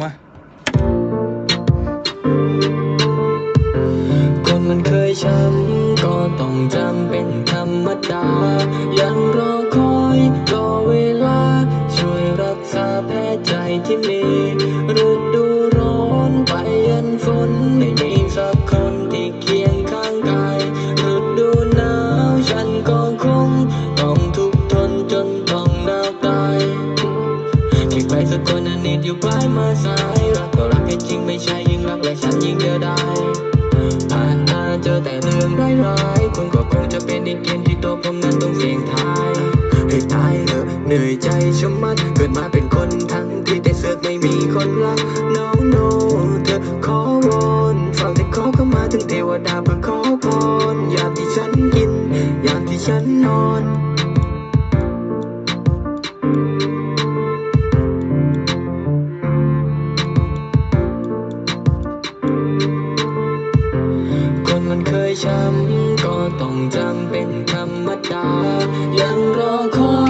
มาคนมันเคยช้ำก็ต้องจำเป็นธรรมดา ยังรอคอยรอเวลา ช่วยรักษาแผลใจที่มีฤดูร้อนไปยันฝนไม่มีสักคนที่เคียงข้างกายฤดูหนาวฉันก็คงต้องทุ คนนั้นนิดอยู่ปลายมาสายรักก็รักให้จริงไม่ใช่ยิ่งรักและฉันยิ่งเดียวดายผ่านมาเจอแต่เรื่องร้ายๆคุณก็คงจะเป็นอีกเกมที่ตัวผมนั้นต้องเสี่ยงทายให้ตายเถอะเหนื่อยใจชะมัดเกิดมาเป็นคนทั้งที่แต่เสือกไม่มีคนรัก no no เธอขอวอนฟังแต่ขอเข้ามาถึงเทวดาเพื่อขอพรยามที่ฉันกิน ยามที่ฉันนอน ช้ำก็ต้องจำเป็นธรรมดายังรอคอย